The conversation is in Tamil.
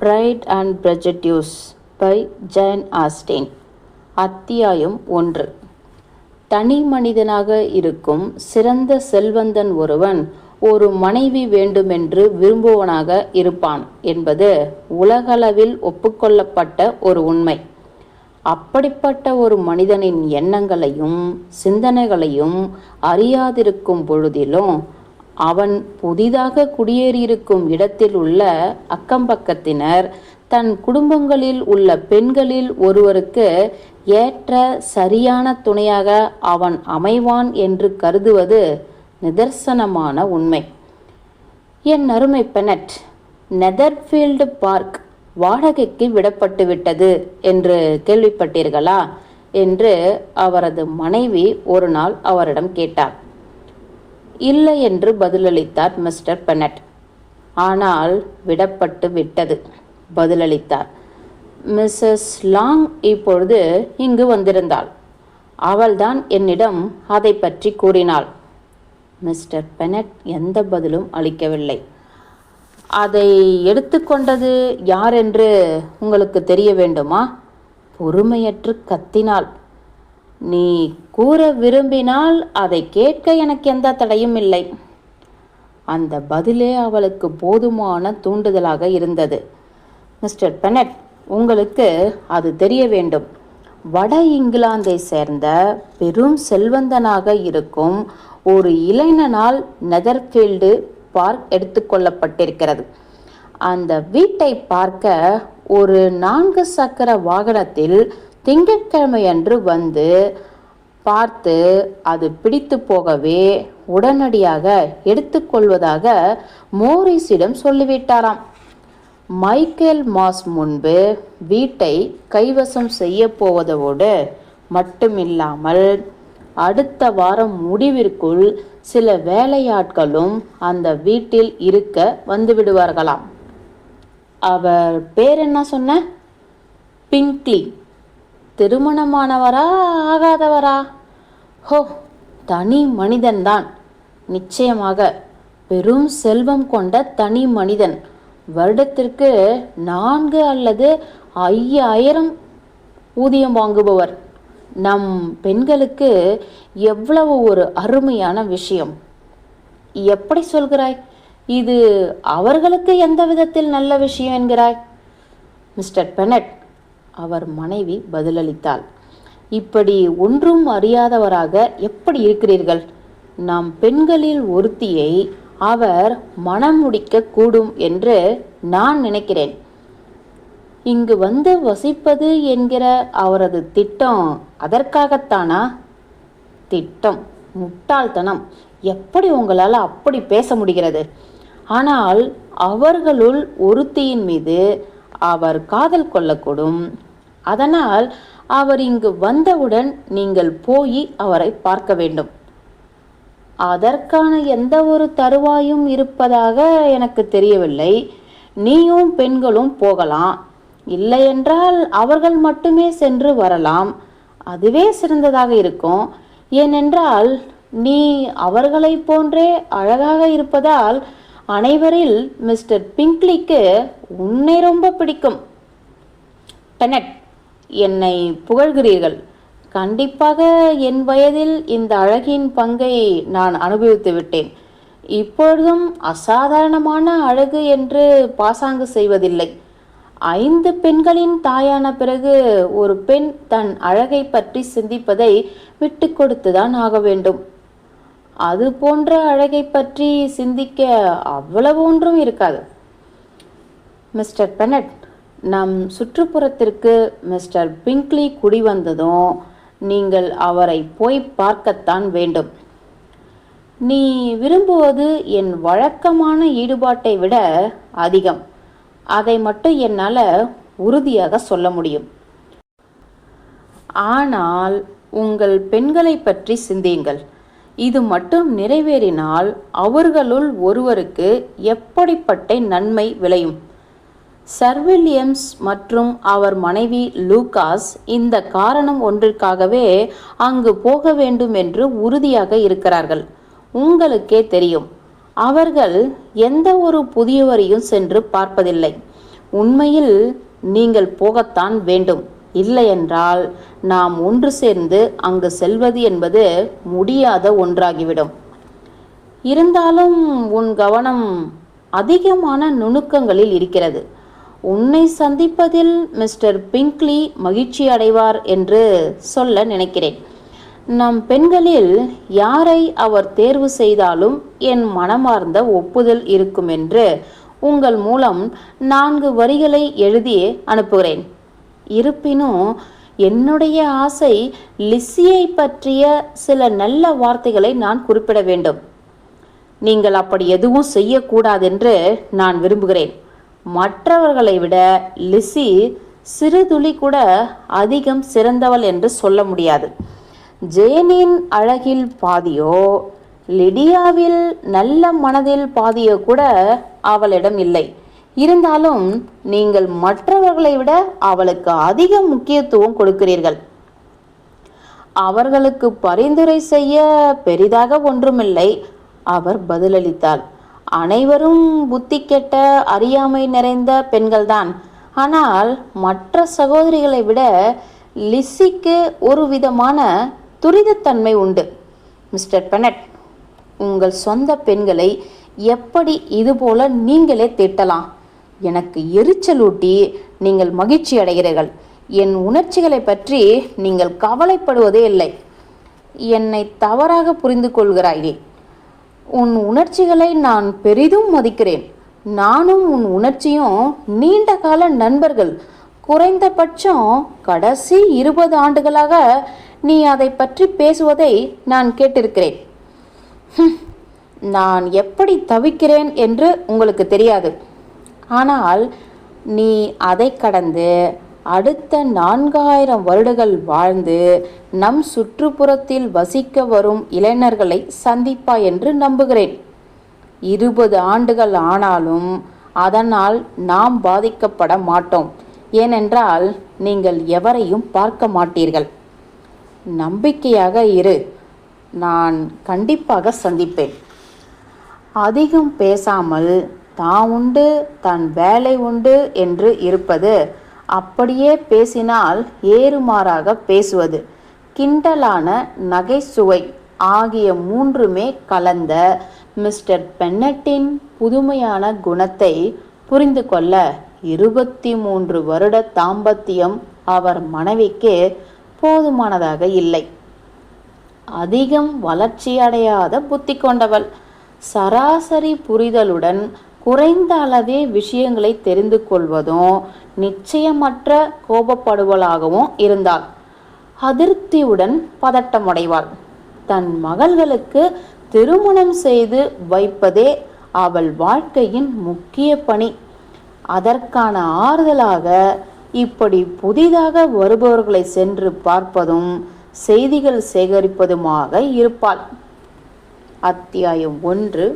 Pride and Prejudice by Jane Austen அத்தியாயம் ஒன்று. தனி மனிதனாக இருக்கும் சிறந்த செல்வந்தன் ஒருவன் ஒரு மனைவி வேண்டுமென்று விரும்புவனாக இருப்பான் என்பது உலகளவில் ஒப்புக்கொள்ளப்பட்ட ஒரு உண்மை. அப்படிப்பட்ட ஒரு மனிதனின் எண்ணங்களையும் சிந்தனைகளையும் அறியாதிருக்கும் பொழுதிலும் அவன் புதிதாக குடியேறியிருக்கும் இடத்தில் உள்ள அக்கம்பக்கத்தினர் தன் குடும்பங்களில் உள்ள பெண்களில் ஒருவருக்கு ஏற்ற சரியான துணையாக அவன் அமைவான் என்று கருதுவது நிதர்சனமான உண்மை. என் அருமை பெனட் நெதர்ஃபீல்டு பார்க் வாடகைக்கு விடப்பட்டுவிட்டது என்று கேள்விப்பட்டீர்களா? என்று அவரது மனைவி ஒரு நாள் அவரிடம் கேட்டார் இல்லை என்று பதிலளித்தார் மிஸ்டர் பெனட். ஆனால் விடப்பட்டு விட்டது பதிலளித்தார். மிஸ்ஸஸ் லாங் இப்பொழுது இங்கு வந்திருந்தாள். அவள்தான் என்னிடம் அதை பற்றி கூறினாள். மிஸ்டர் பெனட் எந்த பதிலும் அளிக்கவில்லை. அதை எடுத்துக்கொண்டது யார் என்று உங்களுக்கு தெரிய வேண்டுமா? பொறுமையற்று கத்தினாள். நீ கூற விரும்பினால் அதை கேட்க எனக்கு எந்த தடையும் இல்லை. அந்த பதிலே அவளுக்கு போதுமான தூண்டுதலாக இருந்தது. மிஸ்டர் பெனட் உங்களுக்கு அது தெரிய வேண்டும். வட இங்கிலாந்தை சேர்ந்த பெரும் செல்வந்தனாக இருக்கும் ஒரு இளைஞனால் நெதர்ஃபீல்டு பார்க் எடுத்துக்கொள்ளப்பட்டிருக்கிறது அந்த வீட்டை பார்க்க ஒரு நான்கு சக்கர வாகனத்தில் திங்கட்கிழமையன்று வந்து பார்த்து அது பிடித்து போகவே உடனடியாக எடுத்துக்கொள்வதாக மோரிஸிடம் சொல்லிவிட்டாராம். மைக்கேல் மாஸ் முன்பு வீட்டை கைவசம் செய்ய போவதோடு மட்டுமில்லாமல் அடுத்த வாரம் முடிவிற்குள் சில வேலையாட்களும் அந்த வீட்டில் இருக்க வந்துவிடுவார்களாம் அவர் பேர் என்ன சொன்ன? பிங்க்லி. திருமணமானவரா ஆகாதவரா? ஹோ தனி மனிதன்தான். நிச்சயமாக பெரும் செல்வம் கொண்ட தனி மனிதன். வருடத்திற்கு நான்கு அல்லது ஐயாயிரம் ஊதியம் வாங்குபவர். நம் பெண்களுக்கு எவ்வளவு ஒரு அருமையான விஷயம். எப்படி சொல்கிறாய்? இது அவர்களுக்கு எந்த விதத்தில் நல்ல விஷயம் என்கிறாய்? மிஸ்டர் பெனட் அவர் மனைவி பதிலளித்தாள். இப்படி ஒன்றும் அறியாதவராக எப்படி இருக்கிறீர்கள்? நம் பெண்களில் ஒருத்தியை அவர் மனம் முடிக்க கூடும் என்று நான் நினைக்கிறேன். இங்கு வந்து வசிப்பது என்கிற அவரது திட்டம் அதற்காகத்தானா? திட்டம் முட்டாள்தனம். எப்படி உங்களால் அப்படி பேச முடிகிறது? ஆனால் அவர்களுள் ஒருத்தியின் மீது அவர் காதல் கொள்ளக்கூடும். அதனால் அவர் இங்கு வந்தவுடன் நீங்கள் போய் அவரை பார்க்க வேண்டும். அதற்கான எந்த ஒரு தருவாயும் இருப்பதாக எனக்கு தெரியவில்லை. நீயும் பெண்களும் போகலாம். இல்லையென்றால் அவர்கள் மட்டுமே சென்று வரலாம். அதுவே சிறந்ததாக இருக்கும். ஏனென்றால் நீ அவர்களைப் போன்றே அழகாக இருப்பதால் அனைவரில் மிஸ்டர் பிங்க்லிக்கு உன்னை ரொம்ப பிடிக்கும். பெனட் என்னை புகழ்கிறீர்கள். கண்டிப்பாக என் வயதில் இந்த அழகின் பங்கை நான் அனுபவித்து விட்டேன். இப்பொழுதும் அசாதாரணமான அழகு என்று பாசாங்கு செய்வதில்லை. ஐந்து பெண்களின் தாயான பிறகு ஒரு பெண் தன் அழகை பற்றி சிந்திப்பதை விட்டு கொடுத்துதான் ஆக வேண்டும். அது போன்ற அழகை பற்றி சிந்திக்க அவ்வளவு ஒன்றும் இருக்காது. மிஸ்டர் பெனட் நம் சுற்றுப்புறத்திற்கு மிஸ்டர் பிங்க்லி குடி வந்ததும் நீங்கள் அவரை போய் பார்க்கத்தான் வேண்டும். நீ விரும்புவது என் வழக்கமான ஈடுபாட்டை விட அதிகம். அதை மட்டும் என்னால் உறுதியாக சொல்ல முடியும். ஆனால் உங்கள் பெண்களை பற்றி சிந்தியுங்கள். இது மட்டும் நிறைவேறினால் அவர்களுள் ஒருவருக்கு எப்படிப்பட்ட நன்மை விளையும்? சர்வில்லியம்ஸ் மற்றும் அவர் மனைவி லூகாஸ் இந்த காரணம் ஒன்றிற்காகவே அங்கு போக வேண்டும் என்று உறுதியாக இருக்கிறார்கள். உங்களுக்கே தெரியும். அவர்கள் எந்த ஒரு புதியவரையும் சென்று பார்ப்பதில்லை. உண்மையில் நீங்கள் போகத்தான் வேண்டும். இல்லையென்றால் நாம் ஒன்று சேர்ந்து அங்கு செல்வது என்பது முடியாத ஒன்றாகிவிடும். இருந்தாலும் உன் கவனம் அதிகமான நுணுக்கங்களில் இருக்கிறது. உன்னை சந்திப்பதில் மிஸ்டர் பிங்க்லி மகிழ்ச்சி அடைவார் என்று சொல்ல நினைக்கிறேன். நம் பெண்களில் யாரை அவர் தேர்வு செய்தாலும் என் மனமார்ந்த ஒப்புதல் இருக்கும் என்று உங்கள் மூலம் நான்கு வரிகளை எழுதி அனுப்புகிறேன். இருப்பினும் என்னுடைய ஆசை லிஸ்ஸியை பற்றிய சில நல்ல வார்த்தைகளை நான் குறிப்பிட வேண்டும். நீங்கள் அப்படி எதுவும் செய்யக்கூடாதென்று நான் விரும்புகிறேன். மற்றவர்களை விட லிசி சிறுதுளி கூட அதிகம் சிறந்தவள் என்று சொல்ல முடியாது. ஜேனின் அழகில் பாதியோ லிடியாவில் நல்ல மனதில் பாதியோ கூட அவளிடம் இல்லை. இருந்தாலும் நீங்கள் மற்றவர்களை விட அவளுக்கு அதிக முக்கியத்துவம் கொடுக்கிறீர்கள். அவர்களுக்கு பரிந்துரை செய்ய பெரிதாக ஒன்றுமில்லை. அவர் பதிலளித்தாள் அனைவரும் புத்தி கெட்ட அறியாமை நிறைந்த பெண்கள்தான். ஆனால் மற்ற சகோதரிகளை விட லிஸ்ஸிக்கு ஒரு விதமான துரிதத்தன்மை உண்டு. மிஸ்டர் பெனட் உங்கள் சொந்த பெண்களை எப்படி இதுபோல நீங்களே திட்டலாம்? எனக்கு எரிச்சலூட்டி நீங்கள் மகிழ்ச்சி அடைகிறீர்கள். என் உணர்ச்சிகளை பற்றி நீங்கள் கவலைப்படுவதே இல்லை. என்னை தவறாக புரிந்து கொள்கிறாயே. உன் உணர்ச்சிகளை நான் பெரிதும் மதிக்கிறேன். நானும் உன் உணர்ச்சியும் நீண்ட கால நண்பர்கள். குறைந்தபட்சம் கடைசி இருபது ஆண்டுகளாக நீ அதை பற்றி பேசுவதை நான் கேட்டிருக்கிறேன். நான் எப்படி தவிக்கிறேன் என்று உங்களுக்கு தெரியாது. ஆனால் நீ அதை கடந்து அடுத்த நான்காயிரம் வருடங்கள் வாழ்ந்து நம் சுற்றுப்புறத்தில் வசிக்க வரும் இளைஞர்களை சந்திப்பாய் என்று நம்புகிறேன். இருபது ஆண்டுகள் ஆனாலும் அதனால் நாம் பாதிக்கப்பட மாட்டோம். ஏனென்றால் நீங்கள் எவரையும் பார்க்க மாட்டீர்கள். நம்பிக்கையாக இரு. நான் கண்டிப்பாக சந்திப்பேன். அதிகம் பேசாமல் தான் உண்டு தன் வேலை உண்டு என்று இருப்பது அப்படியே பேசினால் ஏறுமாறாக பேசுவது. கிண்டலான நகைச்சுவை ஆகிய மூன்றுமே கலந்த மிஸ்டர் பென்னட்டின் புதுமையான குணத்தை புரிந்து கொள்ள இருபத்தி மூன்று வருட தாம்பத்தியம் அவர் மனைவிக்கு போதுமானதாக இல்லை. அதிகம் வளர்ச்சியடையாத புத்தி கொண்டவள். சராசரி புரிதலுடன் குறைந்த அளவே விஷயங்களை தெரிந்து கொள்வதும் நிச்சயமற்ற கோபப்படுவளாகவும் இருந்தாள். அதிருப்தியுடன் பதட்டமடைவாள். தன் மகள்களுக்கு திருமணம் செய்து வைப்பதே அவள் வாழ்க்கையின் முக்கிய பணி. அதற்கான ஆறுதலாக இப்படி புதிதாக வருபவர்களை சென்று பார்ப்பதும் செய்திகள் சேகரிப்பதுமாக இருப்பாள். அத்தியாயம் ஒன்று